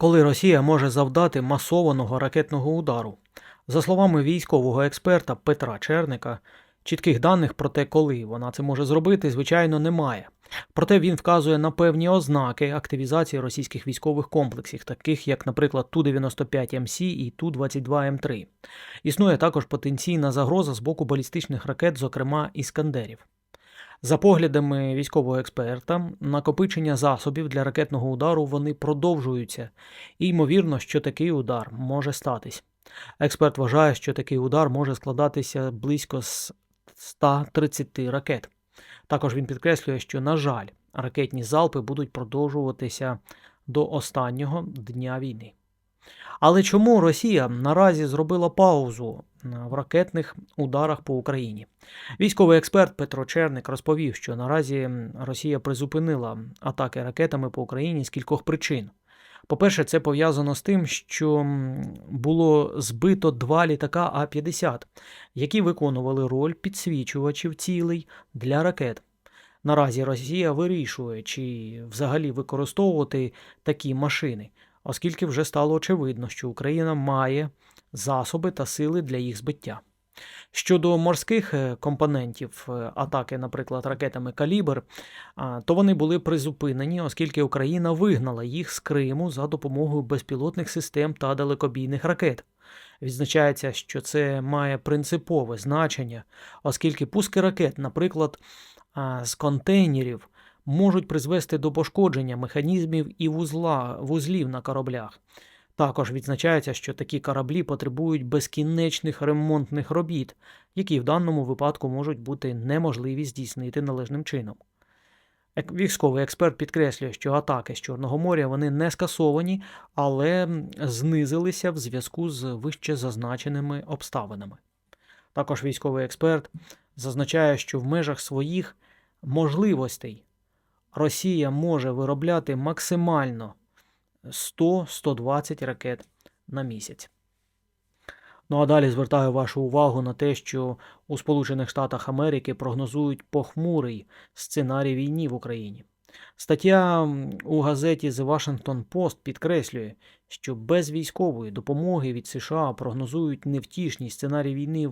коли Росія може завдати масованого ракетного удару. За словами військового експерта Петра Черника, чітких даних про те, коли вона це може зробити, звичайно, немає. Проте він вказує на певні ознаки активізації російських військових комплексів, таких як, наприклад, Ту-95МС і Ту-22М3. Існує також потенційна загроза з боку балістичних ракет, зокрема іскандерів. За поглядами військового експерта, накопичення засобів для ракетного удару вони продовжуються, і ймовірно, що такий удар може статись. Експерт вважає, що такий удар може складатися близько з 130 ракет. Також він підкреслює, що, на жаль, ракетні залпи будуть продовжуватися до останнього дня війни. Але чому Росія наразі зробила паузу в ракетних ударах по Україні? Військовий експерт Петро Черник розповів, що наразі Росія призупинила атаки ракетами по Україні з кількох причин. По-перше, це пов'язано з тим, що було збито два літака А-50, які виконували роль підсвічувачів цілей для ракет. Наразі Росія вирішує, чи взагалі використовувати такі машини, оскільки вже стало очевидно, що Україна має засоби та сили для їх збиття. Щодо морських е, компонентів е, атаки, наприклад, ракетами Калібр, то вони були призупинені, оскільки Україна вигнала їх з Криму за допомогою безпілотних систем та далекобійних ракет. Відзначається, що це має принципове значення, оскільки пуски ракет, наприклад, з контейнерів можуть призвести до пошкодження механізмів і вузла, вузлів на кораблях. Також відзначається, що такі кораблі потребують безкінечних ремонтних робіт, які в даному випадку можуть бути неможливі здійснити належним чином. Військовий експерт підкреслює, що атаки з Чорного моря вони не скасовані, але знизилися в зв'язку з вище зазначеними обставинами. Також військовий експерт зазначає, що в межах своїх можливостей Росія може виробляти максимально 100-120 ракет на місяць. Ну а далі звертаю вашу увагу на те, що у Сполучених Штатах Америки прогнозують похмурий сценарій війни в Україні. Стаття у газеті The Washington Post підкреслює, що без військової допомоги від США прогнозують невтішний сценарій війни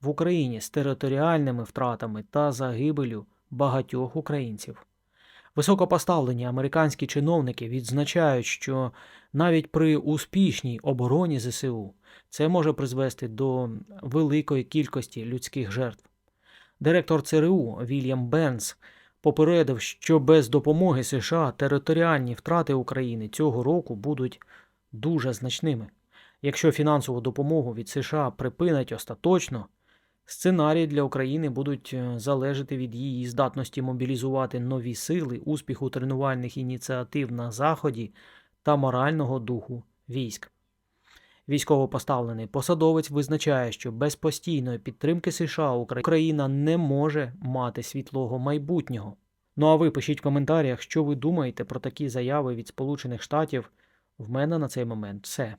в Україні з територіальними втратами та загибелю багатьох українців. Високопоставлені американські чиновники відзначають, що навіть при успішній обороні ЗСУ це може призвести до великої кількості людських жертв. Директор ЦРУ Вільям Бенс попередив, що без допомоги США територіальні втрати України цього року будуть дуже значними. Якщо фінансову допомогу від США припинять остаточно, Сценарії для України будуть е, залежати від її здатності мобілізувати нові сили, успіху тренувальних ініціатив на Заході та морального духу військ. Військово поставлений посадовець визначає, що без постійної підтримки США Україна не може мати світлого майбутнього. Ну а ви пишіть в коментарях, що ви думаєте про такі заяви від Сполучених Штатів. В мене на цей момент все.